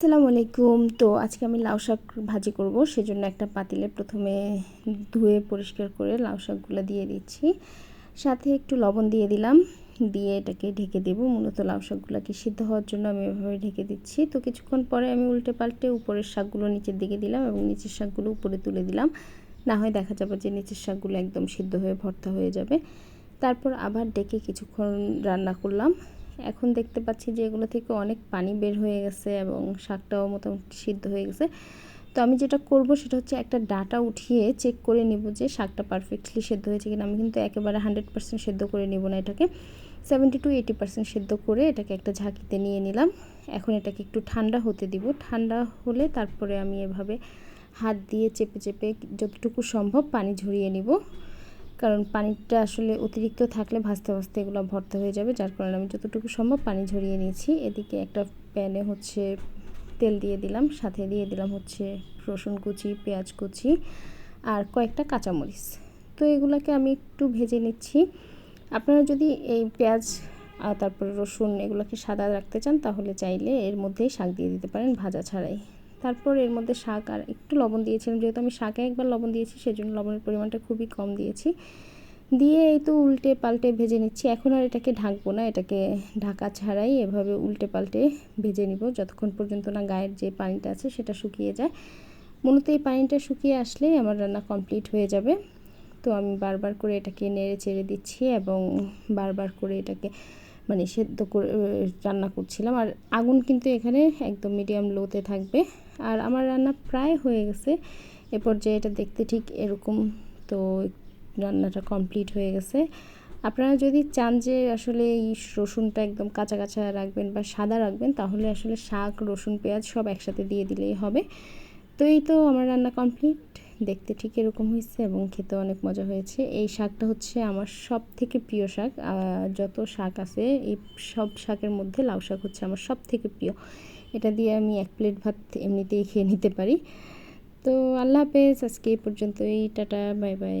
আসসালামু আলাইকুম। তো আজকে আমি লাউ শাক ভাজি করব, সেজন্য একটা পাতিলে প্রথমে ধুয়ে পরিষ্কার করে লাউ শাকগুলো দিয়ে দিচ্ছি। সাথে একটু লবণ দিয়ে দিলাম, দিয়ে এটাকে ঢেকে দেব। মূলত লাউ শাকগুলোকে সিদ্ধ হওয়ার জন্য আমি এভাবে ঢেকে দিচ্ছি। তো কিছুক্ষণ পরে আমি উল্টে পাল্টে উপরের শাকগুলো নিচের দিকে দিলাম এবং নিচের শাকগুলো উপরে তুলে দিলাম। না হয় দেখা যাবে যে নিচের শাকগুলো একদম সিদ্ধ হয়ে ভর্তা হয়ে যাবে। তারপর আবার ডেকে কিছুক্ষণ রান্না করলাম। এখন দেখতে পাচ্ছি যে এগুলো থেকে অনেক পানি বের হয়ে গেছে এবং শাকটাও মোটামুটি সিদ্ধ হয়ে গেছে। তো আমি যেটা করব সেটা হচ্ছে একটা ডাটা উঠিয়ে চেক করে নেব যে শাকটা পারফেক্টলি সেদ্ধ হয়েছে কিনা। আমি কিন্তু একেবারে হান্ড্রেড পার্সেন্ট সেদ্ধ করে নেব না এটাকে। সেভেন্টি টু এইটি পার্সেন্ট সেদ্ধ করে এটাকে একটা ঝাঁকিতে নিয়ে নিলাম। এখন এটাকে একটু ঠান্ডা হতে দিব। ঠান্ডা হলে তারপরে আমি এভাবে হাত দিয়ে চেপে চেপে যতটুকু সম্ভব পানি ঝরিয়ে নিব। কারণ পানিটা আসলে অতিরিক্ত থাকলে ভাজতে ভাজতে এগুলো ভর্তা হয়ে যাবে। যার কারণে আমি যতটুকু সম্ভব পানি ঝরিয়ে নিয়েছি। এদিকে একটা প্যানে হচ্ছে তেল দিয়ে দিলাম, সাথে দিয়ে দিলাম হচ্ছে রসুন কুচি, পেঁয়াজ কুচি আর কয়েকটা কাঁচামরিচ। তো এগুলোকে আমি একটু ভেজে নিচ্ছি। আপনারা যদি এই পেঁয়াজ আর তারপরে রসুন এগুলোকে সাদা রাখতে চান, তাহলে চাইলে এর মধ্যেই শাক দিয়ে দিতে পারেন ভাজা ছাড়াই। তারপর এর মধ্যে শাক আর একটু লবণ দিয়েছিলাম। যেহেতু আমি শাকে একবার লবণ দিয়েছি, সেজন্য লবণের পরিমাণটা খুবই কম দিয়েছি। দিয়ে এই তো উল্টে পাল্টে ভেজে নিচ্ছি। এখন আর এটাকে ঢাকবো না, এটাকে ঢাকা ছাড়াই এভাবে উল্টে পাল্টে ভেজে নিব। যতক্ষণ পর্যন্ত না গায়ের যে পানিটা আছে, সেটা শুকিয়ে যায়। মূলত এই পানিটা শুকিয়ে আসলেই আমার রান্না কমপ্লিট হয়ে যাবে। তো আমি বারবার করে এটাকে নেড়ে চেড়ে দিচ্ছি এবং বারবার করে এটাকে মানে সেদ্ধ করে রান্না করছিলাম। আর আগুন কিন্তু এখানে একদম মিডিয়াম লোতে থাকবে। আর আমার রান্না প্রায় হয়ে গেছে। এ পর্যায়ে এটা দেখতে ঠিক এরকম তো রান্নাটা কমপ্লিট হয়ে গেছে। আপনারা যদি চান যে আসলে এই রসুনটা একদম কাঁচা কাঁচা রাখবেন বা সাদা রাখবেন, তাহলে আসলে শাক, রসুন, পেঁয়াজ সব একসাথে দিয়ে দিলেই হবে। তো এই তো আমার রান্না কমপ্লিট দেখতে ঠিক এরকম হয়েছে এবং খেতে অনেক মজা হয়েছে। এই শাকটা হচ্ছে আমার সব থেকে প্রিয় শাক। যত শাক আছে, এই সব শাকের মধ্যে লাউ শাক হচ্ছে আমার সব থেকে প্রিয়। এটা দিয়ে আমি এক প্লেট ভাত এমনিতেই খেয়ে নিতে পারি। তো আল্লাহ হাফেজ, আজকে এই পর্যন্তই। Tata, bye bye.